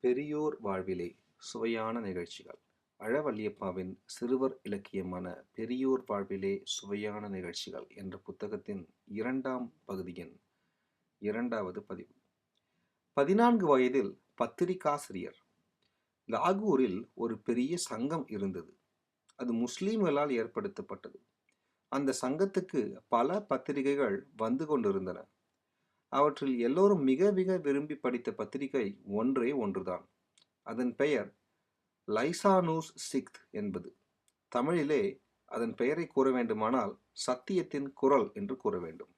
பெரியோர் வாழ்விலே சுவையான நிகழ்ச்சிகள். அழவல்லியப்பாவின் சிறுவர் இலக்கியமான பெரியோர் வாழ்விலே சுவையான நிகழ்ச்சிகள் என்ற புத்தகத்தின் இரண்டாம் பகுதியின் இரண்டாவது பதிவு. பதினான்கு வயதில் பத்திரிகாசிரியர் லாகூரில் ஒரு பெரிய சங்கம் இருந்தது. அது முஸ்லீம்களால் ஏற்படுத்தப்பட்டது. அந்த சங்கத்துக்கு பல பத்திரிகைகள் வந்து கொண்டிருந்தன. அவற்றில் எல்லோரும் மிக மிக விரும்பி படித்த பத்திரிகை ஒன்றே ஒன்றுதான். அதன் பெயர் லைசானூஸ் சிக்த் என்பது. தமிழிலே அதன் பெயரை கூற வேண்டுமானால் சத்தியத்தின் குரல் என்று கூற வேண்டும்.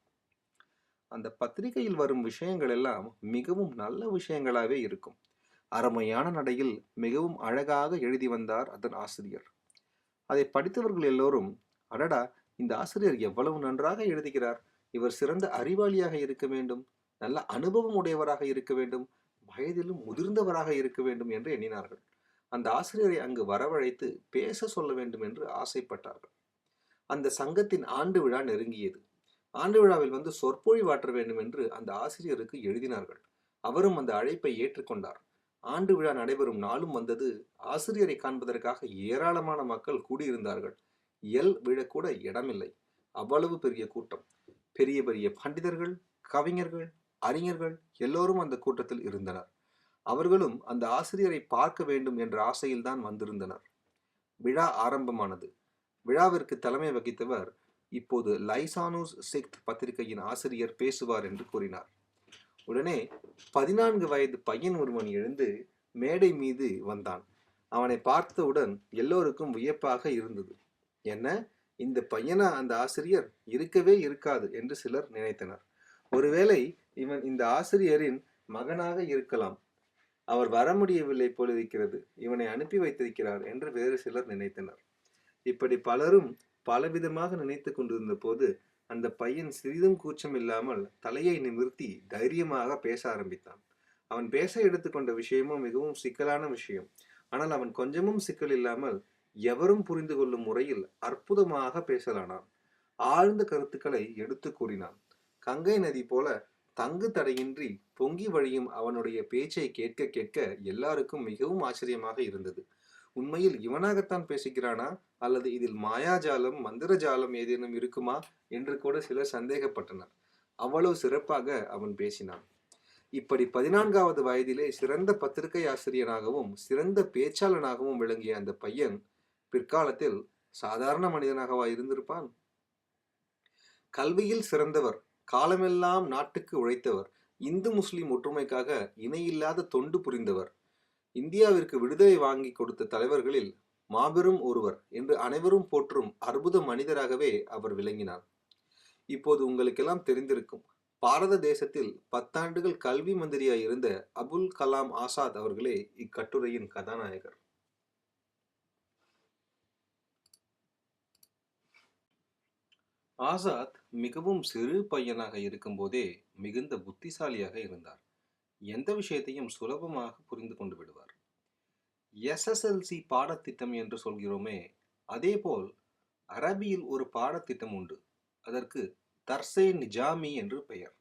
அந்த பத்திரிகையில் வரும் விஷயங்கள் எல்லாம் மிகவும் நல்ல விஷயங்களாகவே இருக்கும். அருமையான நடையில் மிகவும் அழகாக எழுதி வந்தார் அதன் ஆசிரியர். அதை படித்தவர்கள் எல்லோரும் அடடா இந்த ஆசிரியர் எவ்வளவு நன்றாக எழுதுகிறார். இவர் சிறந்த அறிவாளியாக இருக்க வேண்டும் நல்ல அனுபவம் உடையவராக இருக்க வேண்டும் வயதிலும் முதிர்ந்தவராக இருக்க வேண்டும் என்று எண்ணினார்கள். அந்த ஆசிரியரை அங்கு வரவழைத்து பேச சொல்ல வேண்டும் என்று ஆசைப்பட்டார்கள். அந்த சங்கத்தின் ஆண்டு விழா நெருங்கியது. ஆண்டு விழாவில் வந்து சொற்பொழிவாற்ற வேண்டும் என்று அந்த ஆசிரியருக்கு எழுதினார்கள். அவரும் அந்த அழைப்பை ஏற்றுக்கொண்டார். ஆண்டு விழா நடைபெறும் நாளும் வந்தது ஆசிரியரை காண்பதற்காக ஏராளமான மக்கள் கூடியிருந்தார்கள். எல் விழக்கூட இடமில்லை. அவ்வளவு பெரிய கூட்டம். பெரிய பெரிய பண்டிதர்கள் கவிஞர்கள் அறிஞர்கள் எல்லோரும் அந்த கூட்டத்தில் இருந்தனர். அவர்களும் அந்த ஆசிரியரை பார்க்க வேண்டும் என்ற ஆசையில்தான் வந்திருந்தனர். விழா ஆரம்பமானது. விழாவிற்கு தலைமை வகித்தவர் இப்போது லைசானூஸ் சிக்த் பத்திரிகையின் ஆசிரியர் பேசுவார் என்று கூறினார். உடனே பதினான்கு வயது பையன் ஒருவன் எழுந்து மேடை மீது வந்தான். அவனை பார்த்தவுடன் எல்லோருக்கும் வியப்பாக இருந்தது. என்ன? இந்த பையனா அந்த ஆசிரியர் இருக்கவே இருக்காது என்று சிலர் நினைத்தனர். ஒருவேளை இவன் இந்த ஆசிரியரின் மகனாக இருக்கலாம். அவர் வர முடியவில்லை போலிருக்கிறது. இவனை அனுப்பி வைத்திருக்கிறார் என்று வேறு சிலர் நினைத்தனர். இப்படி பலரும் பலவிதமாக நினைத்து கொண்டிருந்த போது அந்த பையன் சிறிதும் கூச்சம் இல்லாமல் தலையை நிமிர்த்தி தைரியமாக பேச ஆரம்பித்தான். அவன் பேச எடுத்துக்கொண்ட விஷயமும் மிகவும் சிக்கலான விஷயம். ஆனால் அவன் கொஞ்சமும் சிக்கல் இல்லாமல் எவரும் புரிந்து கொள்ளும் முறையில் அற்புதமாக பேசலானான். ஆழ்ந்த கருத்துக்களை எடுத்து கூறினான். கங்கை நதி போல தங்கு தடையின்றி பொங்கி வழியும் அவனுடைய பேச்சை கேட்க கேட்க எல்லாருக்கும் மிகவும் ஆச்சரியமாக இருந்தது. உண்மையில் இவனாகத்தான் பேசுகிறானா? அல்லது இதில் மாயாஜாலம் மந்திரஜாலம் ஏதேனும் இருக்குமா? என்று கூட சிலர் சந்தேகப்பட்டனர். அவ்வளவு சிறப்பாக அவன் பேசினான். இப்படி பதினான்காவது வயதிலே சிறந்த பத்திரிகை ஆசிரியனாகவும் சிறந்த பேச்சாளனாகவும் விளங்கிய அந்த பையன் பிற்காலத்தில் சாதாரண மனிதனாகவா இருந்திருப்பான்? கல்வியில் சிறந்தவர் காலமெல்லாம் நாட்டுக்கு உழைத்தவர் இந்து முஸ்லிம் ஒற்றுமைக்காக இணையில்லாத தொண்டு புரிந்தவர். இந்தியாவிற்கு விடுதலை வாங்கி கொடுத்த தலைவர்களில் மாபெரும் ஒருவர் என்று அனைவரும் போற்றும் அற்புத மனிதராகவே அவர் விளங்கினார். இப்போது உங்களுக்கெல்லாம் தெரிந்திருக்கும் பாரத தேசத்தில் பத்தாண்டுகள் கல்வி மந்திரியாய் இருந்த அபுல் கலாம் ஆசாத் அவர்களே இக்கட்டுரையின் கதாநாயகர். ஆசாத் மிகவும் சிறு பையனாக இருக்கும்போதே மிகுந்த புத்திசாலியாக இருந்தார். எந்த விஷயத்தையும் சுலபமாக புரிந்து கொண்டு விடுவார். எஸ்எஸ்எல்சி பாடத்திட்டம் என்று சொல்கிறோமே அதேபோல் அரபியில் ஒரு பாடத்திட்டம் உண்டு. அதற்கு தர்சே நிஜாமி என்று பெயர்.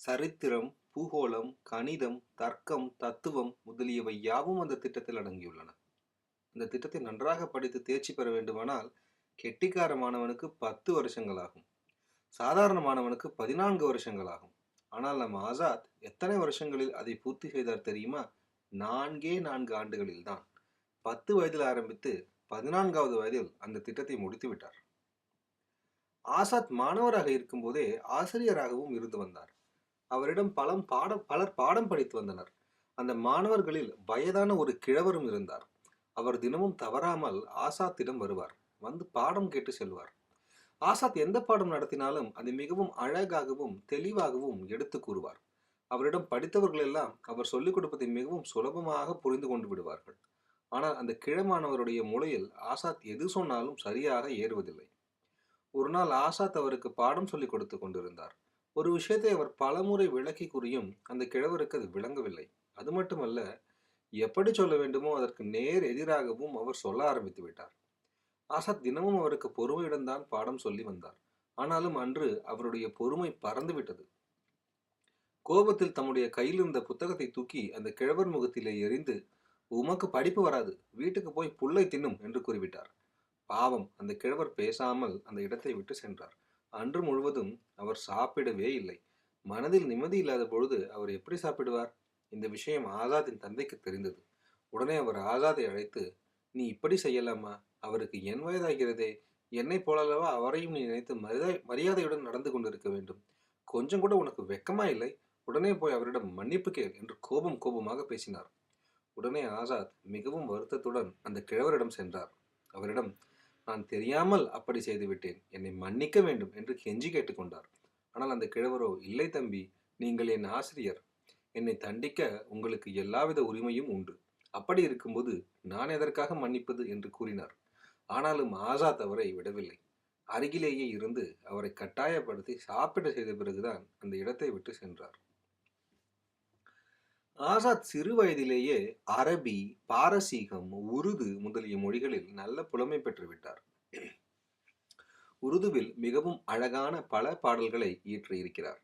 சரித்திரம் பூகோளம் கணிதம் தர்க்கம் தத்துவம் முதலியவை யாவும் அந்த திட்டத்தில் அடங்கியுள்ளன. அந்த திட்டத்தை நன்றாக படித்து தேர்ச்சி பெற வேண்டுமானால் கெட்டிக்கார மாணவனுக்கு பத்து வருஷங்கள் ஆகும் சாதாரண மாணவனுக்கு பதினான்கு வருஷங்கள் ஆகும் ஆனால் நம்ம ஆசாத் எத்தனை வருஷங்களில் அதை பூர்த்தி செய்தார் தெரியுமா? நான்கே நான்கு ஆண்டுகளில் தான் பத்து வயதில் ஆரம்பித்து பதினான்காவது வயதில் அந்த திட்டத்தை முடித்து விட்டார் ஆசாத் மாணவராக இருக்கும்போதே ஆசிரியராகவும் இருந்து வந்தார். அவரிடம் பலம் பாடம் பலர் பாடம் படித்து வந்தனர். அந்த மாணவர்களில் வயதான ஒரு கிழவரும் இருந்தார். அவர் தினமும் தவறாமல் ஆசாத்திடம் வருவார். வந்து பாடம் கேட்டு செல்வார். ஆசாத் எந்த பாடம் நடத்தினாலும் அதை மிகவும் அழகாகவும் தெளிவாகவும் எடுத்து கூறுவார். அவரிடம் படித்தவர்கள் எல்லாம் அவர் சொல்லிக் கொடுப்பதை மிகவும் சுலபமாக புரிந்து கொண்டு விடுவார்கள். ஆனால் அந்த கிழமானவருடைய மூளையில் ஆசாத் எது சொன்னாலும் சரியாக ஏறுவதில்லை. ஒரு நாள் ஆசாத் அவருக்கு பாடம் சொல்லிக் கொடுத்து கொண்டிருந்தார். ஒரு விஷயத்தை அவர் பலமுறை விளக்கி கூறியும் அந்த கிழவருக்கு அது விளங்கவில்லை. அது மட்டுமல்ல எப்படி சொல்ல வேண்டுமோ அதற்கு நேர் எதிராகவும் அவர் சொல்ல ஆரம்பித்து விட்டார். ஆசாத் தினமும் அவருக்கு பொறுமையுடன் தான் பாடம் சொல்லி வந்தார். ஆனாலும் அன்று அவருடைய பொறுமை பறந்து விட்டது. கோபத்தில் தம்முடைய கையில் இருந்த புத்தகத்தை தூக்கி அந்த கிழவர் முகத்திலே எறிந்து உமக்கு படிப்பு வராது வீட்டுக்கு போய் புல்லை தின்னும் என்று கூறிவிட்டார். பாவம் அந்த கிழவர் பேசாமல் அந்த இடத்தை விட்டு சென்றார். அன்று முழுவதும் அவர் சாப்பிடவே இல்லை. மனதில் நிம்மதி இல்லாத பொழுது அவர் எப்படி சாப்பிடுவார்? இந்த விஷயம் ஆசாத்தின் தந்தைக்கு தெரிந்தது. உடனே அவர் ஆசாதை அழைத்து நீ இப்படி செய்யலாமா? அவருக்கு என் வயதாகிறதே. என்னை போலல்லவா அவரையும் நீ நினைத்து மரியாதை மரியாதையுடன் நடந்து கொண்டிருக்க வேண்டும். கொஞ்சம் கூட உனக்கு வெக்கமா இல்லை? உடனே போய் அவரிடம் மன்னிப்பு கேள் என்று கோபம் கோபமாக பேசினார். உடனே ஆசாத் மிகவும் வருத்தத்துடன் அந்த கிழவரிடம் சென்றார். அவரிடம் நான் தெரியாமல் அப்படி செய்துவிட்டேன் என்னை மன்னிக்க வேண்டும் என்று கெஞ்சி கேட்டுக்கொண்டார். ஆனால் அந்த கிழவரோ இல்லை தம்பி. நீங்கள் என் ஆசிரியர். என்னை தண்டிக்க உங்களுக்கு எல்லாவித உரிமையும் உண்டு. அப்படி இருக்கும்போது நான் எதற்காக மன்னிப்பது? என்று கூறினார். ஆனாலும் ஆசாத் அவரை விடவில்லை. அருகிலேயே இருந்து அவரை கட்டாயப்படுத்தி சாப்பிட செய்த பிறகுதான் அந்த இடத்தை விட்டு சென்றார். ஆசாத் சிறு வயதிலேயே அரபி பாரசீகம் உருது முதலிய மொழிகளில் நல்ல புலமை பெற்றுவிட்டார் உருதுவில் மிகவும் அழகான பல பாடல்களை இயற்றியிருக்கிறார்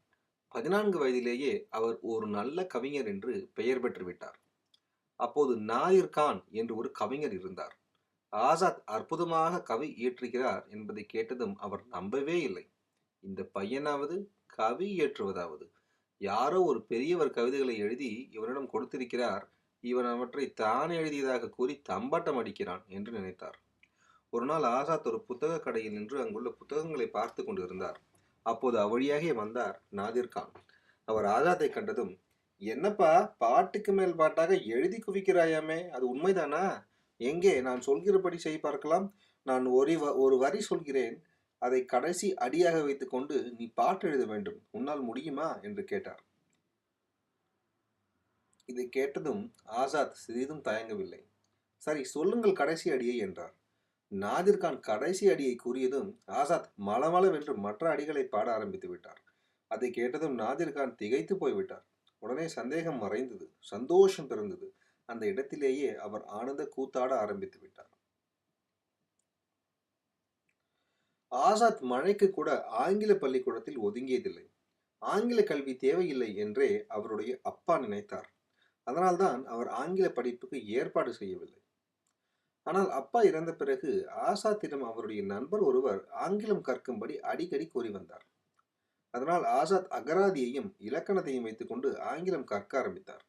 பதினான்கு வயதிலேயே அவர் ஒரு நல்ல கவிஞர் என்று பெயர் பெற்றுவிட்டார் அப்போது நாயிர் கான் என்று ஒரு கவிஞர் இருந்தார். ஆசாத் அற்புதமாக கவி இயற்றுகிறார் என்பதை கேட்டதும் அவர் நம்பவே இல்லை. இந்த பையனாவது கவி இயற்றுவதாவது. யாரோ ஒரு பெரியவர் கவிதைகளை எழுதி இவனிடம் கொடுத்திருக்கிறார். இவன் அவற்றை தான் எழுதியதாக கூறி தம்பாட்டம் அடிக்கிறான் என்று நினைத்தார். ஒரு நாள் ஆசாத் ஒரு புத்தக கடையில் நின்று அங்குள்ள புத்தகங்களை பார்த்து கொண்டிருந்தார். அப்போது அவ்வழியாக வந்தார் நாதிர் கான். அவர் ஆசாத்தை கண்டதும் என்னப்பா பாட்டுக்கு மேல் பாட்டாக எழுதி குவிக்கிறாயாமே அது உண்மைதானா? எங்கே நான் சொல்கிறபடி செய் பார்க்கலாம். நான் ஒரு வ- ஒரு வரி சொல்கிறேன். அதை கடைசி அடியாக வைத்துக்கொண்டு நீ பாட்டு எழுத வேண்டும். உன்னால் முடியுமா? என்று கேட்டார். இதை கேட்டதும் ஆசாத் சிறிதும் தயங்கவில்லை. சரி சொல்லுங்கள் கடைசி அடியை என்றார். நாதிர்கான் கடைசி அடியை கூறியதும் ஆசாத் மளமளவென்று மற்ற அடிகளை பாட ஆரம்பித்து விட்டார். அதை கேட்டதும் நாதிர்கான் திகைத்து போய்விட்டார். உடனே சந்தேகம் மறைந்தது. சந்தோஷம் பிறந்தது. அந்த இடத்திலேயே அவர் ஆனந்த கூத்தாட ஆரம்பித்து விட்டார். ஆசாத் மழைக்கு கூட ஆங்கில பள்ளிக்கூடத்தில் ஒதுங்கியதில்லை. ஆங்கில கல்வி தேவையில்லை என்றே அவருடைய அப்பா நினைத்தார். அதனால்தான் அவர் ஆங்கில படிப்புக்கு ஏற்பாடு செய்யவில்லை. ஆனால் அப்பா இறந்த பிறகு ஆசாத்திடம் அவருடைய நண்பர் ஒருவர் ஆங்கிலம் கற்கும்படி அடிக்கடி கூறி வந்தார். அதனால் ஆசாத் அகராதியையும் இலக்கணத்தையும் வைத்துக்கொண்டு ஆங்கிலம் கற்க ஆரம்பித்தார்.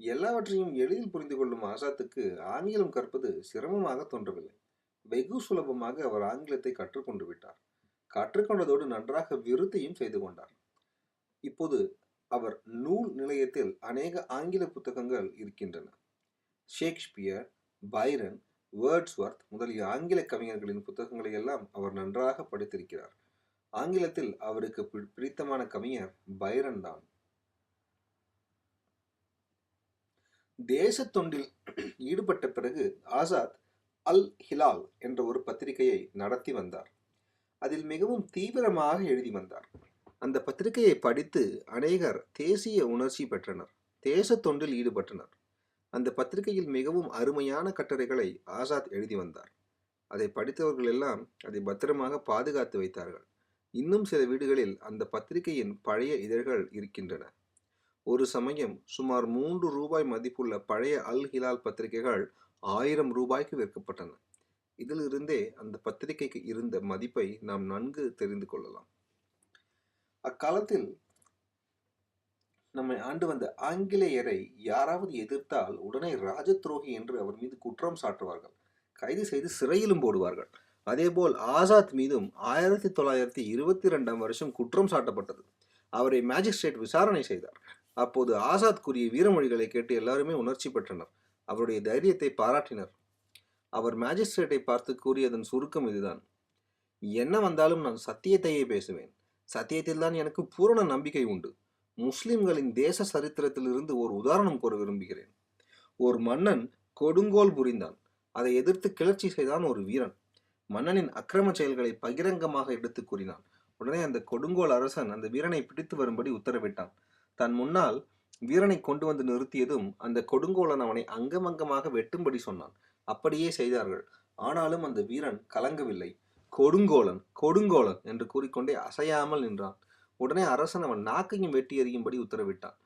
எல்லாவற்றையும் எளிதில் புரிந்து கொள்ளும் ஆசாத்துக்கு ஆங்கிலம் கற்பது சிரமமாக தோன்றவில்லை. வெகு சுலபமாக அவர் ஆங்கிலத்தை கற்றுக்கொண்டு விட்டார். கற்றுக்கொண்டதோடு நன்றாக விருத்தியும் செய்து கொண்டார். இப்போது அவர் நூல் நிலையத்தில் அநேக ஆங்கில புத்தகங்கள் இருக்கின்றன. ஷேக்ஸ்பியர் பைரன் வேர்ட்ஸ்வர்த் முதலிய ஆங்கில கவிஞர்களின் புத்தகங்களை எல்லாம் அவர் நன்றாக படித்திருக்கிறார். ஆங்கிலத்தில் அவருக்கு பி- பிடித்தமான கவிஞர் பைரன் தான். தேசத் தொண்டில் ஈடுபட்ட பிறகு ஆசாத் அல் ஹிலால் என்ற ஒரு பத்திரிகையை நடத்தி வந்தார். அதில் மிகவும் தீவிரமாக எழுதி வந்தார். அந்த பத்திரிகையை படித்து அநேகர் தேசிய உணர்ச்சி பெற்றனர். தேசத் தொண்டில் ஈடுபட்டனர். அந்த பத்திரிகையில் மிகவும் அருமையான கட்டுரைகளை ஆசாத் எழுதி வந்தார். அதை படித்தவர்கள் எல்லாம் அதை பத்திரமாக பாதுகாத்து வைத்தார்கள். இன்னும் சில வீடுகளில் அந்த பத்திரிகையின் பழைய இதழ்கள் இருக்கின்றன. ஒரு சமயம் சுமார் மூன்று ரூபாய் மதிப்புள்ள பழைய அல் ஹிலால் பத்திரிகைகள் ஆயிரம் ரூபாய்க்கு விற்கப்பட்டன. இதிலிருந்தே அந்த பத்திரிகைக்கு இருந்த மதிப்பை நாம் நன்கு தெரிந்து கொள்ளலாம். அக்காலத்தில் நம்மை ஆண்டு வந்த ஆங்கிலேயரை யாராவது எதிர்த்தால் உடனே ராஜத்ரோகி என்று அவர் மீது குற்றம் சாட்டுவார்கள். கைது செய்து சிறையிலும் போடுவார்கள். அதேபோல் ஆசாத் மீதும் ஆயிரத்தி தொள்ளாயிரத்தி இருபத்தி ரெண்டாம் வருஷம் குற்றம் சாட்டப்பட்டது. அவரை மேஜிஸ்ட்ரேட் விசாரணை செய்தார். அப்போது ஆசாத் கூறிய வீரமொழிகளை கேட்டு எல்லாருமே உணர்ச்சி பெற்றனர். அவருடைய தைரியத்தை பாராட்டினர். அவர் மேஜிஸ்ட்ரேட்டை பார்த்து கூறியதன் சுருக்கம் இதுதான். என்ன வந்தாலும் நான் சத்தியத்தையே பேசுவேன். சத்தியத்தில் தான் எனக்கு பூரண நம்பிக்கை உண்டு. முஸ்லிம்களின் தேச சரித்திரத்திலிருந்து ஒரு உதாரணம் கூற விரும்புகிறேன். ஒரு மன்னன் கொடுங்கோல் புரிந்தான். அதை எதிர்த்து கிளர்ச்சி செய்தான் ஒரு வீரன். மன்னனின் அக்கிரம செயல்களை பகிரங்கமாக எடுத்துக் கூறினான். உடனே அந்த கொடுங்கோல் அரசன் அந்த வீரனை பிடித்து வரும்படி உத்தரவிட்டான். தன் முன்னால் வீரனை கொண்டு வந்து நிறுத்தியதும் அந்த கொடுங்கோலன் அவனை அங்கமங்கமாக வெட்டும்படி சொன்னான். அப்படியே செய்தார்கள். ஆனாலும் அந்த வீரன் கலங்கவில்லை. கொடுங்கோலன் கொடுங்கோலன் என்று கூறிக்கொண்டே அசையாமல் நின்றான். உடனே அரசன் அவன் நாக்கையும் வெட்டி எறியும்படி உத்தரவிட்டான்.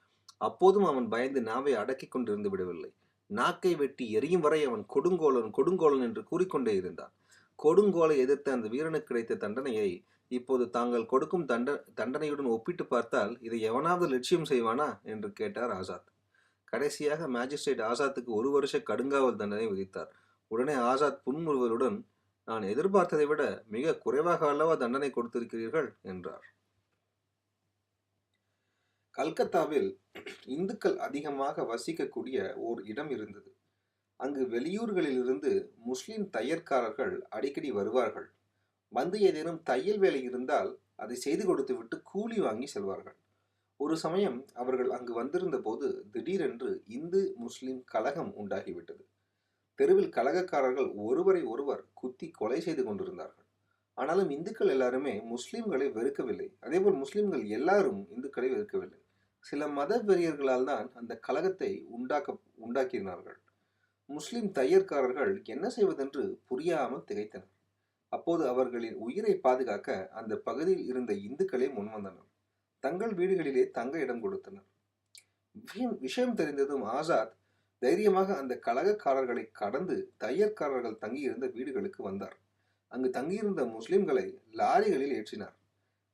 அப்போதும் அவன் பயந்து நாவை அடக்கிக் கொண்டிருந்து விடவில்லை. நாக்கை வெட்டி எரியும் வரை அவன் கொடுங்கோலன் கொடுங்கோலன் என்று கூறிக்கொண்டே இருந்தான். கொடுங்கோலை எதிர்த்த அந்த வீரனுக்கு கிடைத்த தண்டனையை இப்போது தாங்கள் கொடுக்கும் தண்ட தண்டனையுடன் ஒப்பிட்டு பார்த்தால் இதை எவனாவது லட்சியம் செய்வானா? என்று கேட்டார் ஆசாத். கடைசியாக மேஜிஸ்ட்ரேட் ஆசாத்துக்கு ஒரு வருஷ கடுங்காவல் தண்டனை விதித்தார். உடனே ஆசாத் புன்முறுவலுடன் நான் எதிர்பார்த்ததை விட மிக குறைவாக அல்லவா தண்டனை கொடுத்திருக்கிறீர்கள்? என்றார். கல்கத்தாவில் இந்துக்கள் அதிகமாக வசிக்கக்கூடிய ஓர் இடம் இருந்தது. அங்கு வெளியூர்களிலிருந்து முஸ்லிம் தையற்காரர்கள் அடிக்கடி வருவார்கள். வந்து ஏதேனும் தையல் வேலை இருந்தால் அதை செய்து கொடுத்துவிட்டு கூலி வாங்கி செல்வார்கள். ஒரு சமயம் அவர்கள் அங்கு வந்திருந்த போது திடீரென்று இந்து முஸ்லிம் கலகம் உண்டாகிவிட்டது. தெருவில் கலகக்காரர்கள் ஒருவரை ஒருவர் குத்தி கொலை செய்து கொண்டிருந்தார்கள். ஆனாலும் இந்துக்கள் எல்லாருமே முஸ்லிம்களை வெறுக்கவில்லை. அதேபோல் முஸ்லிம்கள் எல்லாரும் இந்துக்களை வெறுக்கவில்லை. சில மத வெறியர்களால் தான் அந்த கலகத்தை உண்டாக்க உண்டாக்கினார்கள். முஸ்லிம் தையற்காரர்கள் என்ன செய்வதென்று புரியாமல் திகைத்தனர். அப்போது அவர்களின் உயிரை பாதுகாக்க அந்த பகுதியில் இருந்த இந்துக்களே முன்வந்தனர். தங்கள் வீடுகளிலே தங்க இடம் கொடுத்தனர். விஷயம் விஷயம் தெரிந்ததும் ஆசாத் தைரியமாக அந்த கழகக்காரர்களை கடந்து தையற்காரர்கள் தங்கியிருந்த வீடுகளுக்கு வந்தார். அங்கு தங்கியிருந்த முஸ்லிம்களை லாரிகளில் ஏற்றினார்.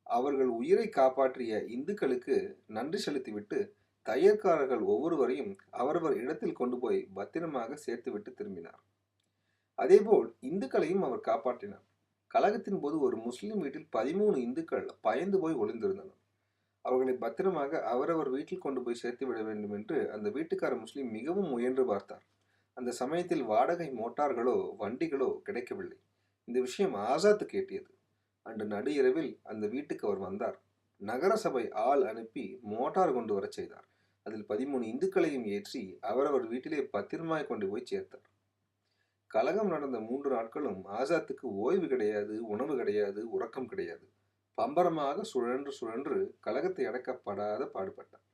அவர்கள் உயிரை காப்பாற்றிய இந்துக்களுக்கு நன்றி செலுத்திவிட்டு தையற்காரர்கள் ஒவ்வொருவரையும் அவரவர் இடத்தில் கொண்டு போய் பத்திரமாக சேர்த்துவிட்டு திரும்பினார். அதேபோல் இந்துக்களையும் அவர் காப்பாற்றினார். கழகத்தின் போது ஒரு முஸ்லிம் வீட்டில் பதிமூணு இந்துக்கள் பயந்து போய் ஒளிந்திருந்தனர். அவர்களை பத்திரமாக அவரவர் வீட்டில் கொண்டு போய் சேர்த்து விட வேண்டும் என்று அந்த வீட்டுக்கார முஸ்லிம் மிகவும் முயன்று பார்த்தார். அந்த சமயத்தில் வாடகை மோட்டார்களோ வண்டிகளோ கிடைக்கவில்லை. இந்த விஷயம் ஆசாத்து கேட்டியது. அன்று நடு இரவில் அந்த வீட்டுக்கு அவர் வந்தார். நகரசபை ஆள் அனுப்பி மோட்டார் கொண்டு வரச் செய்தார். அதில் பதிமூணு இந்துக்களையும் ஏற்றி அவரவர் வீட்டிலே பத்திரமாய் கொண்டு போய் சேர்த்தார். கலகம் நடந்த மூன்று நாட்களும் ஆசாத்துக்கு ஓய்வு கிடையாது உணவு கிடையாது உறக்கம் கிடையாது. பம்பரமாக சுழன்று சுழன்று கலகத்தை அடக்கப்படாத பாடுபட்டார்